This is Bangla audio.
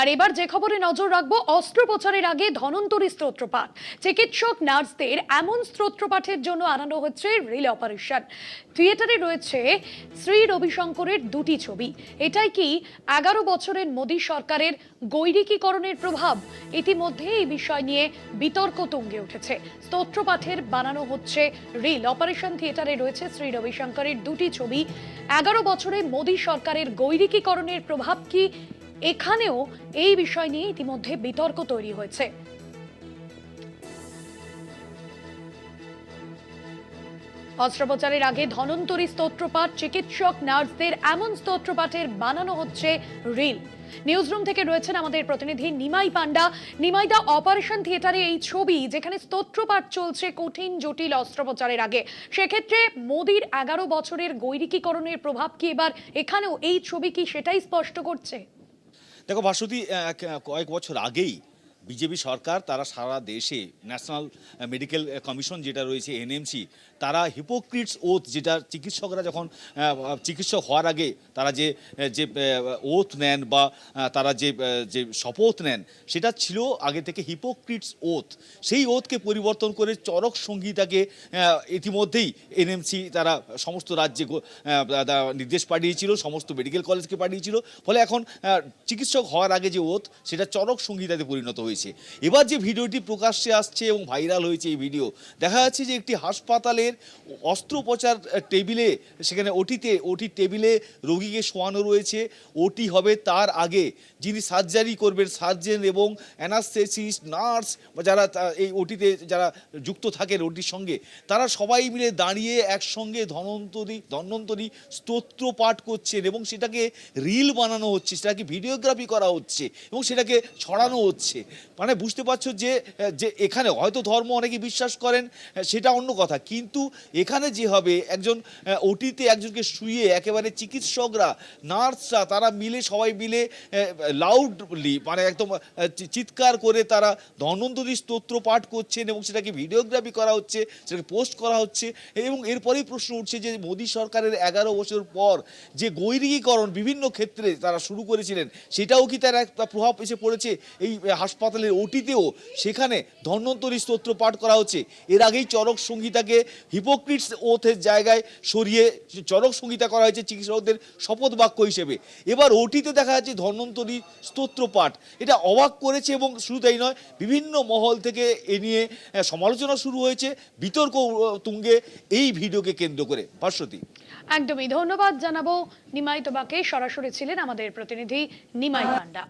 আর এবার যে খবরে নজর রাখব, অস্ত্রোপচারের আগে ধনন্তরী স্তোত্রপাঠ চিকিৎসক, নার্সদের এমন স্তোত্রপাঠের জন্য আনানো হচ্ছে রিল অপারেশন। থিয়েটারে রয়েছে শ্রী রবিশঙ্করের দুটি ছবি। এটাই কি এগারো বছরের মোদী সরকারের গৈরিকীকরণের প্রভাব? ইতিমধ্যে এই বিষয় নিয়ে বিতর্ক তুঙ্গে উঠেছে। স্তোত্রপাঠের বানানো হচ্ছে রিল অপারেশন। থিয়েটারে রয়েছে শ্রী রবিশঙ্করের দুটি ছবি। এগারো বছরে মোদী সরকারের গৈরিকীকরণের প্রভাব কি এখানেও এই বিষয় নিয়ে ইতিমধ্যে বিতর্ক তৈরি হয়েছে। অস্ত্রোপচারের আগে ধনন্তরী স্তোত্রপাঠ, চিকিৎসক, নার্সদের এমন স্তোত্রপাঠের বানানো হচ্ছে রিল। নিউজরুম থেকে রয়েছেন আমাদের প্রতিনিধি নিমাই পান্ডা নিমাইদা অপারেশন থিয়েটারে এই ছবি যেখানে স্তোত্রপাঠ চলছে কঠিন, জটিল অস্ত্রোপচারের আগে। সেক্ষেত্রে মোদির এগারো বছরের গৈরিকীকরণের প্রভাব কি এবার? এখানেও এই ছবি কি সেটাই স্পষ্ট করছে? দেখো ভাস্বতী কয়েক বছর আগেই বিজেপি সরকার তারা সারা দেশে ন্যাশনাল মেডিকেল কমিশন যেটা রয়েছে এনএমসি তারা হিপোক্রিটস ওথ যেটা চিকিৎসকরা যখন চিকিৎসক হওয়ার আগে তারা যে যে ওথ নেন বা তারা যে যে শপথ নেন সেটা ছিল আগে থেকে হিপোক্রিটস ওথ সেই ওথকে পরিবর্তন করে চরক আহ, ইতিমধ্যেই এনএমসি তারা সমস্ত রাজ্যে নির্দেশ পাঠিয়েছিল সমস্ত মেডিকেল কলেজকে পাঠিয়েছিল। ফলে এখন চিকিৎসক হওয়ার আগে যে ওথ সেটা চরক সংহিতাতে পরিণত হয়েছে। এবার যে ভিডিওটি প্রকাশ্যে আসছে এবং ভাইরাল হয়েছে এই ভিডিও, দেখা যাচ্ছে যে একটি হাসপাতালের অস্ত্রোপচার টেবিলে, সেখানে ওটিতে, ওটি টেবিলে রোগীকে শোয়ানো রয়েছে। ওটি হবে তার আগে যিনি সার্জারি করবেন, সার্জেন এবং অ্যানাস্থেসিস্ট নার্স বা যারা এই ওটিতে যারা যুক্ত থাকেন ওটির সঙ্গে, তারা সবাই মিলে দাঁড়িয়ে একসঙ্গে ধনন্তরী ধন্বন্তরী স্তোত্র পাঠ করছেন এবং সেটাকে রিল বানানো হচ্ছে, সেটাকে ভিডিওগ্রাফি করা হচ্ছে এবং সেটাকে ছড়ানো হচ্ছে। মানে বুঝতে পারছ যে যে এখানে হয়তো ধর্ম অনেকে বিশ্বাস করেন, সেটা অন্য কথা। কিন্তু এখানে যে হবে, একজন ওটিতে একজনকে শুয়ে একেবারে চিকিৎসকরা, নার্সরা, তারা মিলে, সবাই মিলে লাউডলি মানে একদম চিৎকার করে তারা ধন্বন্তরী স্তোত্র পাঠ করছেন এবং সেটাকে ভিডিওগ্রাফি করা হচ্ছে, সেটাকে পোস্ট করা হচ্ছে এবং এরপরেই প্রশ্ন উঠছে যে মোদী সরকারের এগারো বছর পর যে গৈরিকীকরণ বিভিন্ন ক্ষেত্রে তারা শুরু করেছিলেন, সেটাও কি তার একটা প্রভাব এসে পড়েছে? এই হাসপাতালের ওটিতেও সেখানে ধন্বন্তরী স্তোত্র পাঠ করা হচ্ছে। এর আগেই চরক সংহিতাকে হিপোক্রিটস ওথের জায়গায় সরিয়ে চরক সংহিতা করা হয়েছে চিকিৎসকদের শপথ বাক্য হিসেবে। এবার ওটিতে দেখা যাচ্ছে ধন্বন্তরী স্তোত্র পাঠ। এটা অবাক করেছে এবং শুধু তাই নয়, বিভিন্ন মহল থেকে এ নিয়ে সমালোচনা শুরু হয়েছে বিতর্ক তুঙ্গে এই ভিডিওকে কেন্দ্র করে। ভাস্বতী। একদমই। ধন্যবাদ জানাব নিমাই তোবাকে সরাসরি ছিলেন আমাদের প্রতিনিধি নিমাই পান্ডা।